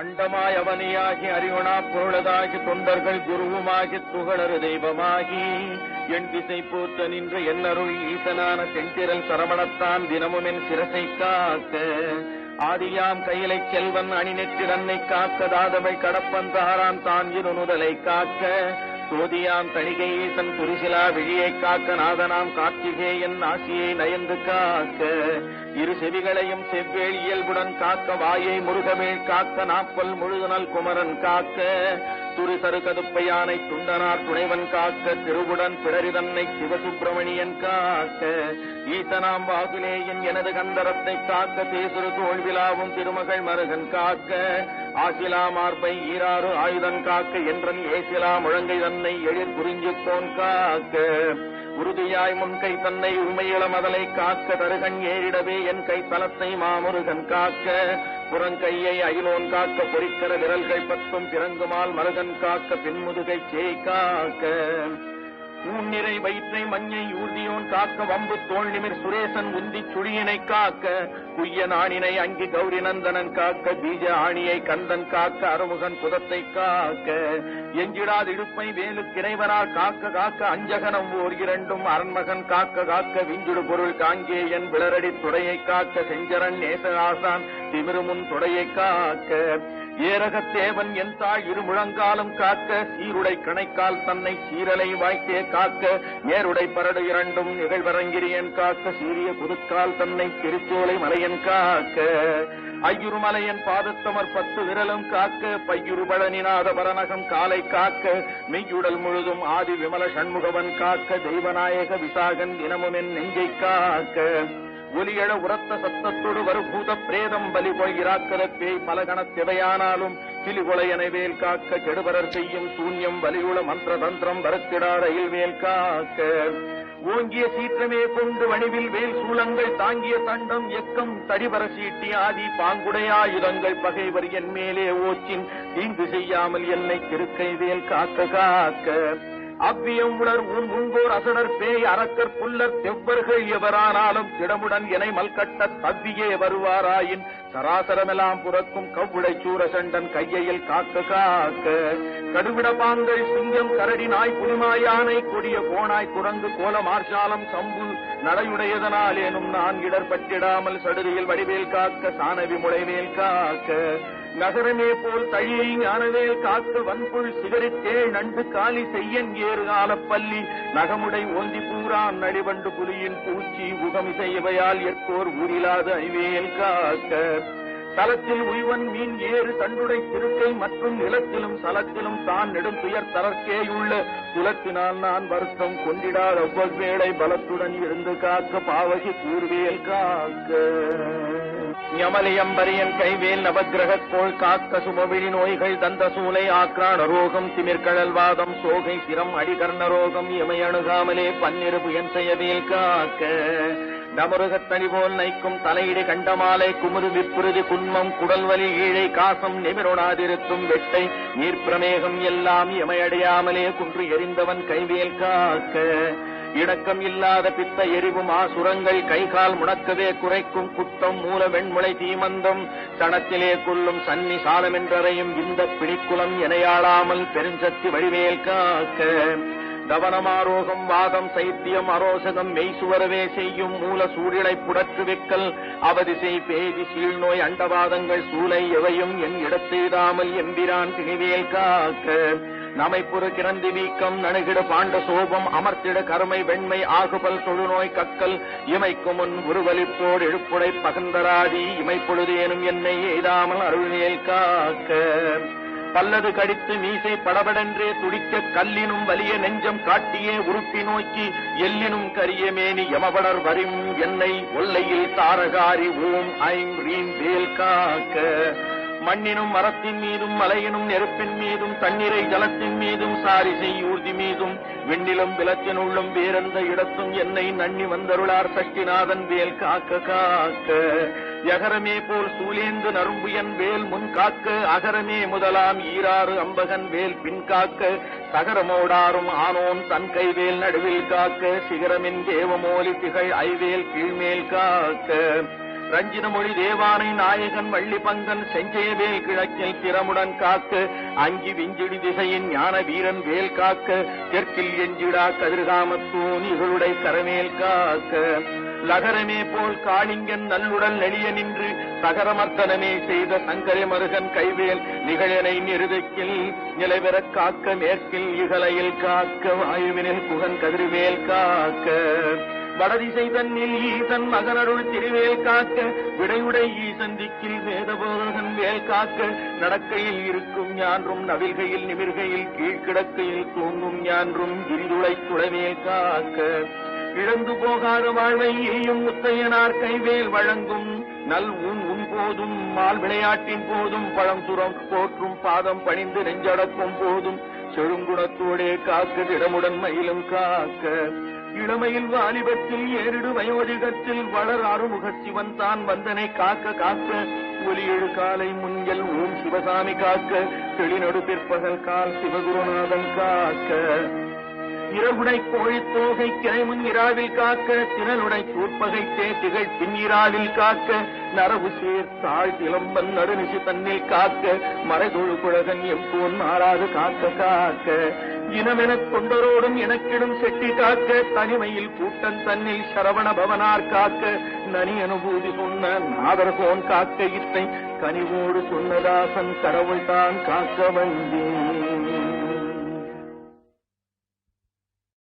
அண்டமாய் அவனியாகி அறிவுணா பொருளதாகி தொண்டர்கள் குருவுமாகி துகளறு தெய்வமாகி என் திசை போத்த நின்ற என்னருள் ஈசனான செந்திரல் சரவணத்தான் தினமும் என் சிரசை காக்க. ஆதியாம் கையிலை செல்வன் அணிநெற்றிடன்னை காக்க தாதவை கடப்பன் தாரான் தான் இருநுதலை காக்க. சோதியாம் தணிகை தன் குருசிலா விழியை காக்க நாதனாம் கார்த்திகேயன் ஆசியை நயந்து காக்க. இரு செவிகளையும் செவ்வேள் இயல்புடன் காக்க வாயை முருகவேள் காக்க நாப்பல் முழுதுனல் குமரன் காக்க. துரு சரு கதுப்பையானை துண்டனார் துணைவன் காக்க திருவுடன் பிறரிதன்னை சிவசுப்பிரமணியன் காக்க. ஈசனாம் வாகுலேயன் எனது கந்தரத்தை காக்க தேசுரு தோல்விழாவும் திருமகள் மருகன் காக்க. ஆசிலா மார்பை ஈராறு ஆயுதன் காக்க என்றன் ஏசிலா முழங்கை தன்னை எழில் குறிஞ்சுக்கோன் காக்க. உறுதியாய் முன்கை தன்னை உண்மையில மதலை காக்க தருகன் ஏறிடவே என் கை தலத்தை மாமுருகன் காக்க. புறங்கையை அயிலோன் காக்க பொறிக்கிற விரல்கள் பத்தும் பிறங்குமால் மருகன் காக்க பின்முதுகை சேய் காக்க. உன்னிறை வயிற்றை மஞ்சை ஊர்தியோன் காக்க வம்பு தோல் நிமிர் சுரேசன் உந்தி சுழியினை காக்க குய்ய நாணினை அங்கி கௌரி நந்தனன் காக்க பீஜ ஆணியை கந்தன் காக்க அருமுகன் புதத்தை காக்க. எஞ்சிடாது இடுப்பை வேலு கிரைவனார் காக்க காக்க அஞ்சகனம் ஓர் இரண்டும் அரண்மகன் காக்க காக்க விஞ்சுடு பொருள் காங்கேயன் விளரடி துடையை காக்க செஞ்சரன் நேசராசான் திமிருமுன் துடையை காக்க. ஏரகத்தேவன் என் தாய் இரு முழங்காலும் காக்க சீருடை கணைக்கால் தன்னை சீரலை வாய்த்தே காக்க நேருடை பரடு இரண்டும் நிகழ்வரங்கிரியன் காக்க சீரிய புதுக்கால் தன்னை திருச்சோலை மலையன் காக்க. ஐயுருமலையன் பாதத்தமர் பத்து விரலும் காக்க பையுரு பழனிநாத பரநகம் காலை காக்க மெய்யுடல் முழுதும் ஆதி விமல சண்முகவன் காக்க தெய்வநாயக விசாகன் தினமும் என் நெஞ்சை காக்க. ஒலியழ உரத்த சத்தத்தோடு வருபூத பிரேதம் பலி இராக்கத பேய் பலகண திவையானாலும் கிளிகொலை எனவேல் காக்க கெடுபரர் செய்யும் சூன்யம் வலியுள மந்திர தந்திரம் வருத்திடாத இல்வேல் காக்க. ஓங்கிய சீற்றமே கொண்டு வணிவில் வேல் சூலங்கள் தாங்கிய தண்டம் எக்கம் தடிபர சீட்டி ஆதி பாங்குடையாயுதங்கள் பகைவர் என் மேலே ஓச்சின். தீங்கு செய்யாமல் என்னை திருக்கை வேல் காக்க காக்க. அவ்வியம் உணர் உன் முன்போர் அசடர் பேய் அரக்கர் புல்லர் தெவ்வர்கள் எவரானாலும் திடமுடன் எனை மல்கட்ட தவ்வியே வருவாராயின். சராசரமெல்லாம் புறக்கும் கவ்வுடை சூரசண்டன் கையையில் காக்க காக்க. கடுவிடபாங்கள் சிங்கம் கரடி நாய் புலிமாயானை கொடிய கோணாய் குரங்கு கோல மார்ஷாலம் சம்பு நடையுடையதனாலேனும் நான் இடர்பட்டிடாமல் சடுதியில் வடிவேல் காக்க சாணவி முளைவேல் காக்க. நகரமே போல் தழியை ஞானவேல் காத்து வன்புள் சிகரித்தேள் நண்டு காலி செய்யன் ஏறு காலப்பள்ளி நகமுடை ஓந்தி பூரான் நடிவண்டு புலியின் பூச்சி உகமிசை இவையால் எற்கோர் ஊரிலாத ஐவேல் காக்க. தலத்தில் உய்வன் மீன் ஏறு தண்டுடை திருக்கை மற்றும் நிலத்திலும் சலத்திலும் தான் நெடும் துயர் தரற்கேயுள்ள குலத்தினால் நான் வருத்தம் கொண்டிடாத ஒவ்வொருவேளை பலத்துடன் இருந்து காக்க பாவகி கூர்வேல் காக்க. யமலியம்பரியன் கைவேல் நவகிரக கோள் காக்க சுமவிழி நோய்கள் தந்த சூலை ஆக்ராண ரோகம் திமிர்கடல் வாதம் சோகை சிரம் அடிகர்ண ரோகம் இமையணுகாமலே பன்னிரு புயன் செய்யவேல் காக்க. நமருகத்தனி போல் நைக்கும் தலையீடு கண்டமாலை குமுறு விற்புறுதி குன்மம் குடல்வலி ஈழை காசம் நிமிருணாதிருத்தும் வெட்டை நீர்ப்பிரமேகம் எல்லாம் இமையடையாமலே குன்று எறிந்தவன் கைவேல் காக்க. இடக்கம் இல்லாத பித்த எரிவும் ஆசுரங்கள் கைகால் முடக்கவே குறைக்கும் குத்தம் மூல வெண்முளை தீமந்தம் சனத்திலே கொள்ளும் சன்னி சாலமென்றறையும் இந்த பிடிக்குலம் எனையாளாமல் பெருஞ்சத்தி வடிவேல் காக்க. தவனமாரோகம் வாதம் சைத்தியம் அரோசகம் மெய்சுவரவே செய்யும் மூல சூழிலை புடற்று விக்கல் அவதிசை பேதி சீழ்நோய் அண்டவாதங்கள் சூளை எவையும் என் இடத்தெய்தாமல் எம்பிரான் திணிவேல் காக்க. நமைப்புற கிரந்தி வீக்கம் நணுகிட பாண்ட சோபம் அமர்த்திட கருமை வெண்மை ஆகுபல் தொழுநோய் கக்கல் இமைக்கு முன் உருவலிப்போடு எழுப்புடை பகந்தராதி இமைப்பொழுதேனும் என்னை எய்தாமல் அருள்நேல் காக்க. பல்லது கடித்து மீசை படபடென்றே துடிக்க கல்லினும் வலிய நெஞ்சம் காட்டியே உருப்பி நோக்கி எல்லினும் கரிய மேனி யமபடர் வரும் என்னை ஒல்லையில் தாரகாரி ஓம் ஐம் ரீம் வேல் காக்க மண்ணினும் மரத்தின் மீதும் மலையினும் நெருப்பின் மீதும் தண்ணீரை ஜலத்தின் மீதும் சாரிசை ஊர்தி மீதும் விண்ணிலும் விளத்தினுள்ளும் வேறெந்த இடத்தும் என்னை நன்னி வந்தருளார் சக்திநாதன் வேல் காக்க காக்க. யகரமே போல் சூலேந்து நரும்புயன் வேல் முன் காக்க அகரமே முதலாம் ஈராறு அம்பகன் வேல் பின் காக்க. சகரமோடாரும் ஆனோன் தன் கைவேல் நடுவில் காக்க சிகரமின் தேவமோலி திகழ் ஐவேல் கீழ்மேல் காக்க. ரஞ்சித மொழி தேவானை நாயகன் வள்ளி பங்கன் செஞ்சேவேல் கிழக்கில் திறமுடன் காக்க. அங்கி விஞ்சிடி திசையின் ஞான வீரன் வேல் காக்க. தெற்கில் எஞ்சிடா கதிர்காமத்தூன் இகளுடைய கரமேல் காக்க. லகரமே போல் காளிங்கன் நல்லுடல் நெளிய நின்று தகரமர்த்தனமே செய்த சங்கரை மருகன் கைவேல் நிகழனை நிறுதக்கில் நிலைபெறக் காக்க மேற்கில் இகலையில் காக்க வாயுவினில் புகன் கதிர்வேல் காக்க. வடதிசை தன்னில் ஈசன் மகனருள் திருவேல் காக்க விடையுடை ஈசன் திக்கில் வேதபோதகன் வேல் காக்க நடக்கையில் இருக்கும் ஞான்றும் நவில்கையில் நிமிர்கையில் கீழ்கிடக்கையில் தூங்கும் ஞான்றும் கிரிதுளை துளவேல் காக்க. இழந்து போகாத வாழ்வை எய்யும் முத்தையனார் கைவேல் வழங்கும் நல் உன் உன் போதும் மால் விளையாட்டின் போதும் பழம் சுரம் போற்றும் பாதம் பணிந்து நெஞ்சடக்கும் போதும் செழுங்குணத்தோடே காக்க திடமுடன் மயிலும் காக்க. இளமையில் வாலிபத்தில் ஏறிடு வயோதிகத்தில் வளர் அருமுக சிவன் தான் வந்தனை காக்க காக்க. ஒலியெழு காலை முன்கள் ஓம் சிவசாமி காக்க. தெளிநடு பிற்பகல் கால் சிவகுருநாதன் காக்க. இரவுடை கோழித்தோகை கிளைமுன் இராவில் காக்க. திரளுடை சூர்பகை தேட்டிகள் பின்னிராவில் காக்க. நரவு சேர் தாழ் இளம்பன் நடுநிசி தன்னில் காக்க. மறைதொழு குழகன் எம்போன் மாறாது காக்க காக்க. இனமெனக் கொண்டரோடும் எனக்கிடும் செட்டி காக்க தனிமையில் கூட்டன் தன்னில் சரவண பவனார் காக்க நனி அனுபூதி சொன்ன நாதரகோன் காக்க இத்தை கனிவோடு சொன்னதாசன் கடவுள்தான் காக்க வந்தேன்.